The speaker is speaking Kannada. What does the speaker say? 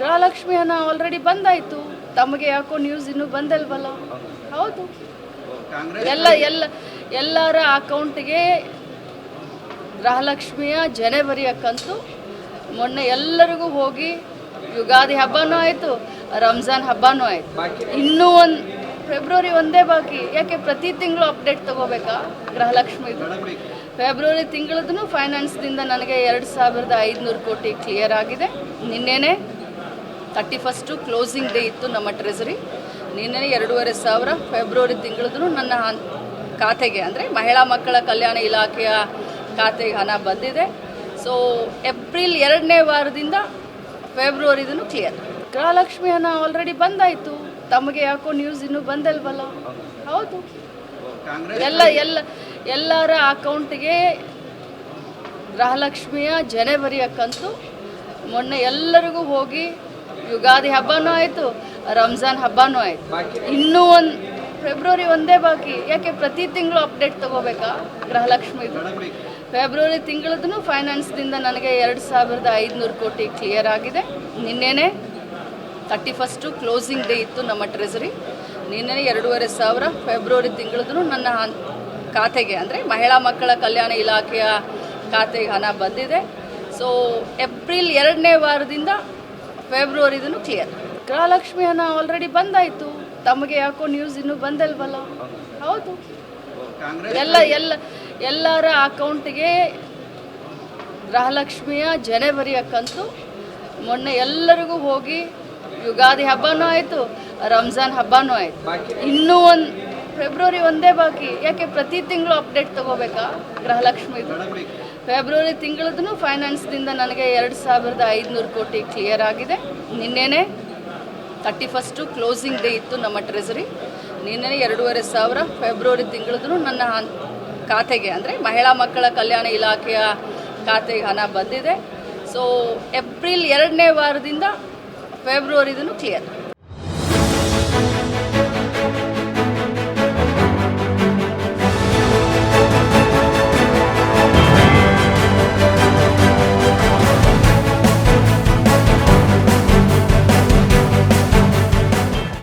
ಗೃಹಲಕ್ಷ್ಮಿ ಹಣ ಆಲ್ರೆಡಿ ಬಂದಾಯ್ತು. ತಮಗೆ ಯಾಕೋ ನ್ಯೂಸ್ ಇನ್ನೂ ಬಂದಲ್ವಲ್ಲ? ಹೌದು. ಎಲ್ಲ ಎಲ್ಲ ಎಲ್ಲರ ಅಕೌಂಟಿಗೆ ಗೃಹಲಕ್ಷ್ಮಿಯ ಜನವರಿ ಕಂತು ಮೊನ್ನೆ ಎಲ್ಲರಿಗೂ ಹೋಗಿ ಯುಗಾದಿ ಹಬ್ಬನೂ ಆಯಿತು ರಂಜಾನ್ ಹಬ್ಬನೂ ಆಯಿತು. ಇನ್ನೂ ಒಂದು ಫೆಬ್ರವರಿ ಒಂದೇ ಬಾಕಿ. ಯಾಕೆ ಪ್ರತಿ ತಿಂಗಳು ಅಪ್ಡೇಟ್ ತಗೋಬೇಕಾ ಗೃಹಲಕ್ಷ್ಮಿದು ಫೆಬ್ರವರಿ ತಿಂಗಳದ್ದು ಫೈನಾನ್ಸ್ದಿಂದ ನನಗೆ ಎರಡು ಸಾವಿರದ ಐದುನೂರು ಕೋಟಿ ಕ್ಲಿಯರ್ ಆಗಿದೆ. ನಿನ್ನೆನೆ ತರ್ಟಿ ಫಸ್ಟು ಕ್ಲೋಸಿಂಗ್ ಡೇ ಇತ್ತು ನಮ್ಮ ಟ್ರೆಸರಿ ನಿನ್ನೆ ಎರಡೂವರೆ ಸಾವಿರ ಫೆಬ್ರವರಿ ತಿಂಗಳದೂ ನನ್ನ ಖಾತೆಗೆ, ಅಂದರೆ ಮಹಿಳಾ ಮಕ್ಕಳ ಕಲ್ಯಾಣ ಇಲಾಖೆಯ ಖಾತೆಗೆ ಹಣ ಬಂದಿದೆ. ಸೊ ಏಪ್ರಿಲ್ ಎರಡನೇ ವಾರದಿಂದ ಫೆಬ್ರವರಿದೂ ಕ್ಲಿಯರ್ ಗೃಹಲಕ್ಷ್ಮಿ ಹಣ ಆಲ್ರೆಡಿ ಬಂದಾಯಿತು. ತಮಗೆ ಯಾಕೋ ನ್ಯೂಸ್ ಇನ್ನೂ ಬಂದಲ್ವಲ್ಲ? ಹೌದು. ಎಲ್ಲ ಎಲ್ಲ, ಎಲ್ಲರ ಅಕೌಂಟಿಗೆ ಗೃಹಲಕ್ಷ್ಮಿಯ ಜನವರಿಯ ಕಂತು ಮೊನ್ನೆ ಎಲ್ಲರಿಗೂ ಹೋಗಿ ಯುಗಾದಿ ಹಬ್ಬನೂ ಆಯಿತು, ರಂಜಾನ್ ಹಬ್ಬನೂ ಆಯಿತು. ಇನ್ನೂ ಒಂದು ಫೆಬ್ರವರಿ ಒಂದೇ ಬಾಕಿ. ಯಾಕೆ ಪ್ರತಿ ತಿಂಗಳು ಅಪ್ಡೇಟ್ ತಗೋಬೇಕಾ? ಗೃಹಲಕ್ಷ್ಮಿದು ಫೆಬ್ರವರಿ ತಿಂಗಳದ್ದು ಫೈನಾನ್ಸ್ದಿಂದ ನನಗೆ ಎರಡು ಸಾವಿರದ ಐದುನೂರು ಕೋಟಿ ಕ್ಲಿಯರ್ ಆಗಿದೆ. ನಿನ್ನೆನೆ ತರ್ಟಿ ಫಸ್ಟು ಕ್ಲೋಸಿಂಗ್ ಡೇ ಇತ್ತು ನಮ್ಮ ಟ್ರೆಸರಿ ನಿನ್ನೆ ಎರಡೂವರೆ ಸಾವಿರ ಫೆಬ್ರವರಿ ತಿಂಗಳದ್ದು ನನ್ನ ಖಾತೆಗೆ, ಅಂದರೆ ಮಹಿಳಾ ಮಕ್ಕಳ ಕಲ್ಯಾಣ ಇಲಾಖೆಯ ಖಾತೆಗೆ ಹಣ ಬಂದಿದೆ. ಸೊ ಏಪ್ರಿಲ್ ಎರಡನೇ ವಾರದಿಂದ ಫೆಬ್ರವರಿದೂ ಕ್ಲಿಯರ್ ಗೃಹಲಕ್ಷ್ಮಿ ಹಣ ಆಲ್ರೆಡಿ ಬಂದಾಯಿತು. ತಮಗೆ ಯಾಕೋ ನ್ಯೂಸ್ ಇನ್ನೂ ಬಂದಲ್ವಲ್ಲ? ಹೌದು. ಎಲ್ಲ ಎಲ್ಲ ಎಲ್ಲರ ಅಕೌಂಟಿಗೆ ಗೃಹಲಕ್ಷ್ಮಿಯ ಜನವರಿ ಕಂತು. ಮೊನ್ನೆ ಎಲ್ಲರಿಗೂ ಹೋಗಿ ಯುಗಾದಿ ಹಬ್ಬನೂ ಆಯಿತು ರಂಜಾನ್ ಹಬ್ಬನೂ ಆಯಿತು. ಇನ್ನೂ ಒಂದು ಫೆಬ್ರವರಿ ಒಂದೇ ಬಾಕಿ. ಯಾಕೆ ಪ್ರತಿ ತಿಂಗಳು ಅಪ್ಡೇಟ್ ತಗೋಬೇಕಾ ಗೃಹಲಕ್ಷ್ಮಿದು ಫೆಬ್ರವರಿ ತಿಂಗಳದ್ದು ಫೈನಾನ್ಸ್ದಿಂದ ನನಗೆ ಎರಡು ಸಾವಿರದ ಐದುನೂರು ಕೋಟಿ ಕ್ಲಿಯರ್ ಆಗಿದೆ. ನಿನ್ನೆನೆ ತರ್ಟಿ ಫಸ್ಟು ಕ್ಲೋಸಿಂಗ್ ಡೇ ಇತ್ತು ನಮ್ಮ ಟ್ರೆಸರಿ ನಿನ್ನೆ ಎರಡೂವರೆ ಸಾವಿರ ಫೆಬ್ರವರಿ ತಿಂಗಳದ್ದು ನನ್ನ ಖಾತೆಗೆ, ಅಂದರೆ ಮಹಿಳಾ ಮಕ್ಕಳ ಕಲ್ಯಾಣ ಇಲಾಖೆಯ ಖಾತೆಗೆ ಹಣ ಬಂದಿದೆ. ಸೊ ಏಪ್ರಿಲ್ ಎರಡನೇ ವಾರದಿಂದ ಫೆಬ್ರವರಿದೂ ಕ್ಲಿಯರ್